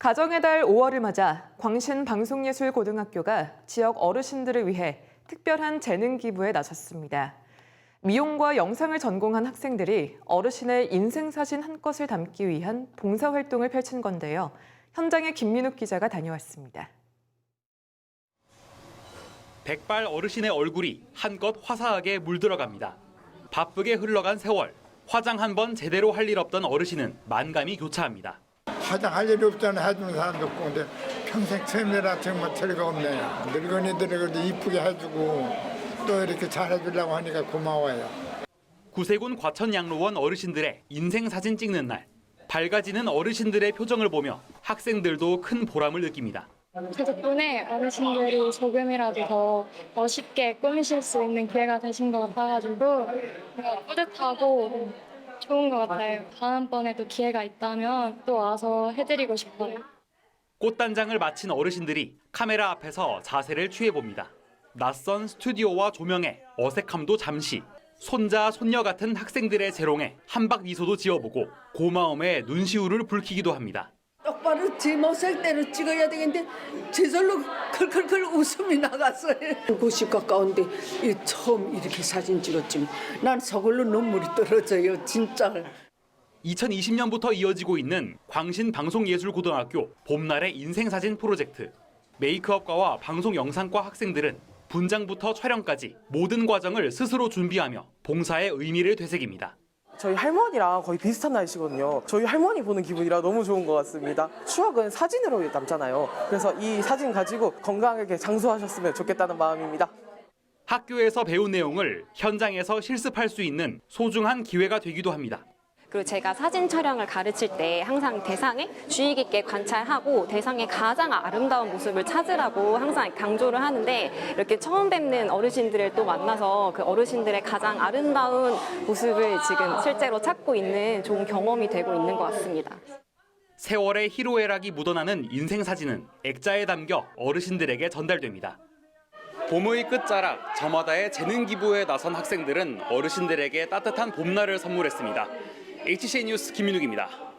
가정의 달 5월을 맞아 광신 방송예술고등학교가 지역 어르신들을 위해 특별한 재능 기부에 나섰습니다. 미용과 영상을 전공한 학생들이 어르신의 인생 사진 한 컷을 담기 위한 봉사 활동을 펼친 건데요. 현장에 김민욱 기자가 다녀왔습니다. 백발 어르신의 얼굴이 한껏 화사하게 물들어갑니다. 바쁘게 흘러간 세월, 화장 한 번 제대로 할 일 없던 어르신은 만감이 교차합니다. 화장 할 일이 없잖아 해주는 사람도 없고 근데 평생 처음이라 정말 즐거웠네요 늙은이들이 그래도 이쁘게 해주고 또 이렇게 잘해주려고 하니까 고마워요 구세군 과천양로원 어르신들의 인생 사진 찍는 날. 밝아지는 어르신들의 표정을 보며 학생들도 큰 보람을 느낍니다. 그 덕분에 어르신들이 조금이라도 더 멋있게 꾸미실 수 있는 기회가 되신 것 같아가지고 제가 뿌듯하고 좋은 것 같아요. 다음번에도 기회가 있다면 또 와서 해드리고 싶어요. 꽃단장을 마친 어르신들이 카메라 앞에서 자세를 취해봅니다. 낯선 스튜디오와 조명에 어색함도 잠시. 손자, 손녀 같은 학생들의 재롱에 한박 미소도 지어보고 고마움에 눈시울을 붉히기도 합니다. 똑바로 제 모색대로 찍어야 되겠는데 제절로 클클클 웃음이 나갔어요. 90 가까운데 이 처음 이렇게 사진 찍었지. 난 저걸로 눈물이 떨어져요, 진짜. 2020년부터 이어지고 있는 광신 방송예술고등학교 봄날의 인생사진 프로젝트. 메이크업과와 방송 영상과 학생들은 분장부터 촬영까지 모든 과정을 스스로 준비하며 봉사의 의미를 되새깁니다. 저희 할머니랑 거의 비슷한 날씨거든요. 저희 할머니 보는 기분이라 너무 좋은 것 같습니다. 추억은 사진으로 남잖아요. 그래서 이 사진 가지고 건강하게 장수하셨으면 좋겠다는 마음입니다. 학교에서 배운 내용을 현장에서 실습할 수 있는 소중한 기회가 되기도 합니다. 그리고 제가 사진 촬영을 가르칠 때 항상 대상에 주의 깊게 관찰하고 대상의 가장 아름다운 모습을 찾으라고 항상 강조를 하는데 이렇게 처음 뵙는 어르신들을 또 만나서 그 어르신들의 가장 아름다운 모습을 지금 실제로 찾고 있는 좋은 경험이 되고 있는 것 같습니다. 세월의 희로애락이 묻어나는 인생 사진은 액자에 담겨 어르신들에게 전달됩니다. 봄의 끝자락 저마다의 재능 기부에 나선 학생들은 어르신들에게 따뜻한 봄날을 선물했습니다. HCN 뉴스 김민욱입니다.